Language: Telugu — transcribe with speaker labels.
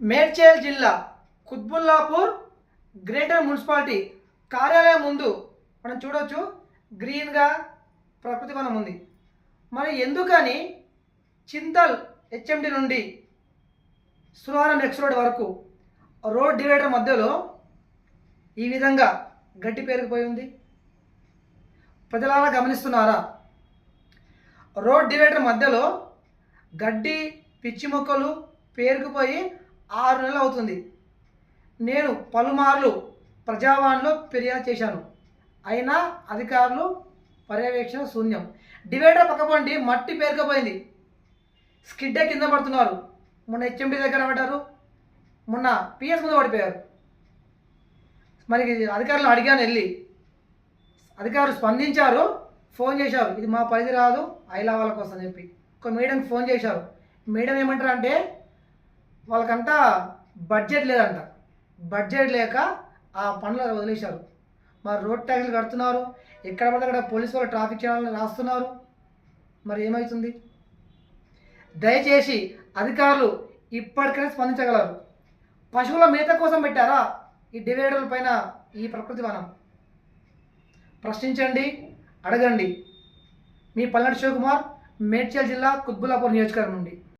Speaker 1: మేడ్చేల్ జిల్లా కుత్బుల్లాపూర్ గ్రేటర్ మున్సిపాలిటీ కార్యాలయం ముందు మనం చూడవచ్చు గ్రీన్గా ప్రకృతి వనం ఉంది. మరి ఎందుకని చింతల్ హెచ్ఎండి నుండి సురవరం ఎక్స్ రోడ్ వరకు రోడ్ డివైడర్ మధ్యలో ఈ విధంగా గడ్డి పేరుకుపోయి ఉంది. ప్రజలారా గమనిస్తున్నారా? రోడ్ డివైడర్ మధ్యలో గడ్డి పిచ్చి మొక్కలు పేరుకుపోయి ఆరు నెలలు అవుతుంది. నేను పలుమార్లు ప్రజావాణిలో ఫిర్యాదు చేశాను. అయినా అధికారులు పర్యవేక్షణ శూన్యం. డివైడర్ పక్కపండి మట్టి పేరుకుపోయింది. స్కిడ్డే కింద పడుతున్నారు. మొన్న హెచ్ఎండి దగ్గర పడ్డారు మొన్న పిఎస్ ముందు పడిపోయారు. మరి అధికారులు అడిగాను వెళ్ళి. అధికారులు స్పందించారు. ఫోన్ చేశారు. ఇది మా పరిధి రాదు. ఐలా వాళ్ళ కోసం చెప్పి. ఒక మేడంకి ఫోన్ చేశారు. మేడం ఏమంటారు అంటే వాళ్ళకంట బడ్జెట్ లేదంట. బడ్జెట్ లేక ఆ పనులు వదిలేశారు. మరి రోడ్ ట్యాక్స్లు కడుతున్నారు. ఎక్కడ పడితే అక్కడ పోలీసు వాళ్ళు ట్రాఫిక్ చేయాలని రాస్తున్నారు. మరి ఏమవుతుంది దయచేసి అధికారులు ఇప్పటికైనా స్పందించగలరు. పశువుల మేత కోసం పెట్టారా ఈ డివైడర్ల పైన ఈ ప్రకృతి వనం? ప్రశ్నించండి అడగండి. మీ పల్నాడు శివకుమార్ మేడ్చల్ జిల్లా కుత్బులాపూర్ నియోజకవర్గం నుండి.